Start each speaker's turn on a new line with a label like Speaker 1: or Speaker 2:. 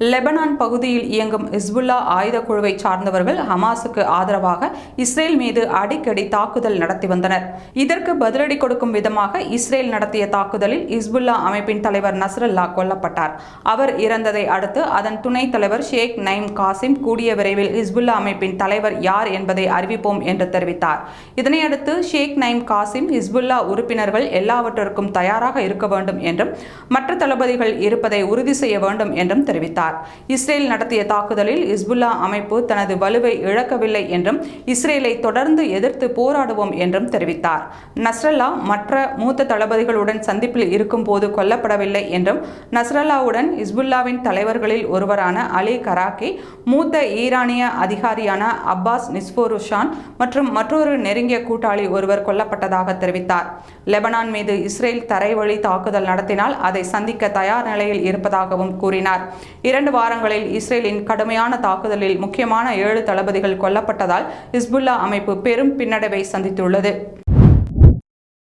Speaker 1: Lebanon பகுதியில் இயங்கும் இஸ்புல்லா ஆயுத குழுவை சார்ந்தவர்கள் ஹமாஸுக்கு ஆதரவாக இஸ்ரேல் மீது அடிக்கடி தாக்குதல் நடத்தி வந்தனர். இதற்கு பதிலடி கொடுக்கும் விதமாக இஸ்ரேல் நடத்திய தாக்குதலில் இஸ்புல்லா அமைப்பின் தலைவர் நஸ்ரல்லா கொல்லப்பட்டார். அவர் இறந்ததை அடுத்து அதன் துணைத் தலைவர் ஷேக் நைம் காசிம் கூடிய விரைவில் இஸ்புல்லா அமைப்பின் தலைவர் யார் என்பதை அறிவிப்போம் என்று தெரிவித்தார். இதனையடுத்து ஷேக் நைம் காசிம் ஹிஸ்புல்லா உறுப்பினர்கள் எல்லாவற்றிற்கும் தயாராக இருக்க வேண்டும் என்றும் மற்ற தளபதிகள் இருப்பதை உறுதி செய்ய வேண்டும் என்றும் தெரிவித்தார். தெரிவித்தார் இஸ்ரேல் நடத்திய தாக்குதலில் இஸ்புல்லா அமைப்பு தனது வலுவை இழக்கவில்லை என்றும் இஸ்ரேலை தொடர்ந்து எதிர்த்து போராடுவோம் என்றும் தெரிவித்தார். நஸ்ரல்லா மற்ற மூத்த தளபதிகளுடன் சந்திப்பில் இருக்கும்போது கொல்லப்படவில்லை என்றும் நஸ்ரல்லாவுடன் இஸ்புல்லாவின் தலைவர்களில் ஒருவரான அலி கராக்கி மூத்த ஈரானிய அதிகாரியான அப்பாஸ் நிஸ்போருஷான் மற்றும் மற்றொரு நெருங்கிய கூட்டாளி ஒருவர் கொல்லப்பட்டதாக தெரிவித்தார். லெபனான் மீது இஸ்ரேல் தரைவழி தாக்குதல் நடத்தினால் அதை சந்திக்க தயார் நிலையில் இருப்பதாகவும் கூறினார். இரண்டு வாரங்களில் இஸ்ரேலின் கடுமையான தாக்குதலில் முக்கியமான ஏழு தளபதிகள் கொல்லப்பட்டதால் ஹிஸ்புல்லா அமைப்பு பெரும் பின்னடைவை சந்தித்துள்ளது.